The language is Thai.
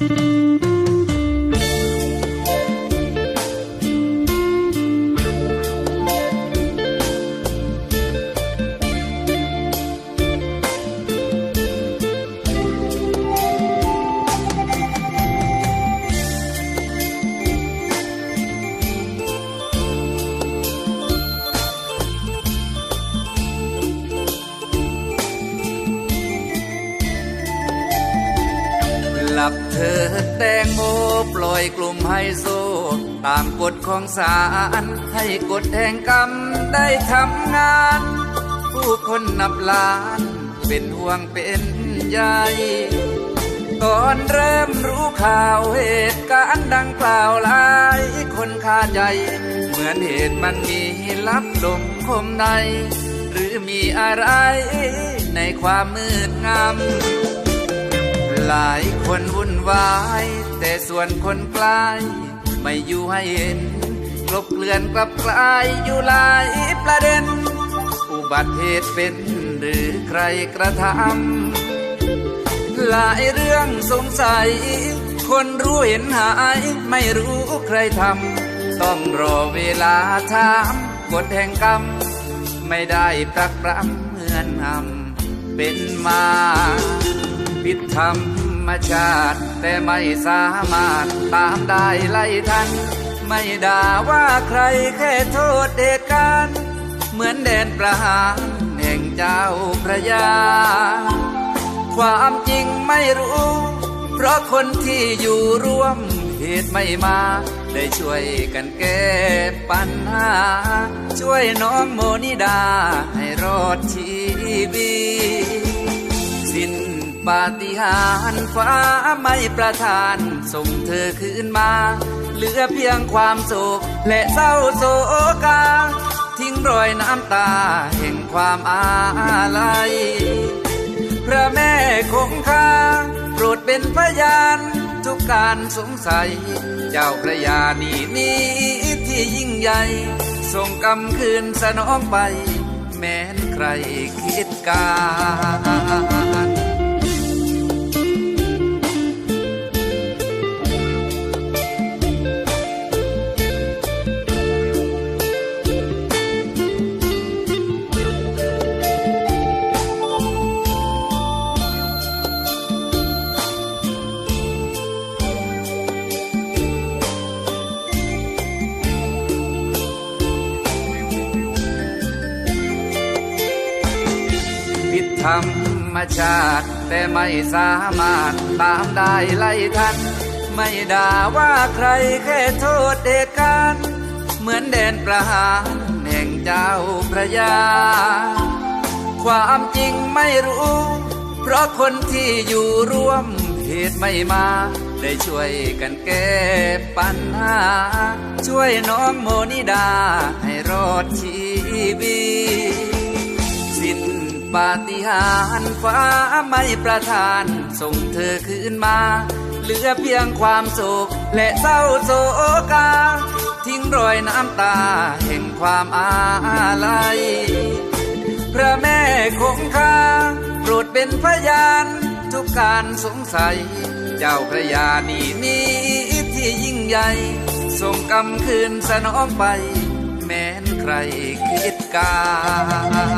ห ธอแตงโมปล่อยกลุ่มไฮโซ ตามกฎของศาลให้กฎแห่งกรรมได้ทำงาน ผู้คนนับล้าน เป็นห่วงเป็นใยตอนเริ่มรู้ข่าวเหตุการณ์ดังกล่าวหลายคนคาใจ เหมือนเหตุมันมีลับลมคมใน หรือมีอะไรในความมืดงำ หลายคนวุ่นวาย แต่ส่วนคนใกลายไม่อยู่ให้เห็นกลบเกลื่อนกลับกลายอยู่หลายประเด็น อุบัติเหตุเป็นหรือใครกระทำหลายเรื่องสงสัย คนรู้เห็นหายไม่รู้ใครทำต้องรอเวลาถามกฎแห่งกรรม ไม่ได้ปรักปรำเหมือนหำเป็นมาผิดธรร มชาติ แต่ไม่สามารถตามได้ไล่ทัน ไม่ด่าว่าใครแค่โทษเหตุการณ์ เหมือนแดนประหารแห่งเจ้าพระยา ความจริงไม่รู้ เพราะคนที่อยู่ร่วมเหตุไม่มา ได้ช่วยกันแก้ปัญหา ช่วยน้องโมนิดาให้รอดชีวิตสิ้น ปาฏิหาริย์ฟ้าไม่ประทาน ส่งเธอคืนมา เหลือเพียงความโศกและเศร้าโศกา ทิ้งรอยน้ำตาแห่งความอาลัย พระแม่คงคาโปรดเป็นพยานทุกการสงสัย เจ้าพระยานีนี้ที่ยิ่งใหญ่ ส่งกรรมคืนสนองไป แม้นใครคิดการ รรมชาติ แต่ไม่สามารถตามได้ไล่ทัน ไม่ด่าว่าใครแค่โทษเหตุการณ์เหมือนแดนประหารแห่งเจ้าพระยา ความจริงไม่รู้ เพราะคนที่อยู่ร่วมเหตุไม่มา ได้ช่วยกันแก้ปัญหา ช่วยน้องโมนิดาให้ร ปาฏิหาริย์ฟ้าไม่ประทาน ส่งเธอคืนมา เหลือเพียงความโศกและเศร้าโศกา ทิ้งรอยน้ำตาแห่งความอาลัย พระแม่คงคาโปรดเป็นพยานทุกการสงสัย เจ้าพระยานีนี้ที่ยิ่งใหญ่ส่งกรรมคืนสนองไป แม้นใครคิดการ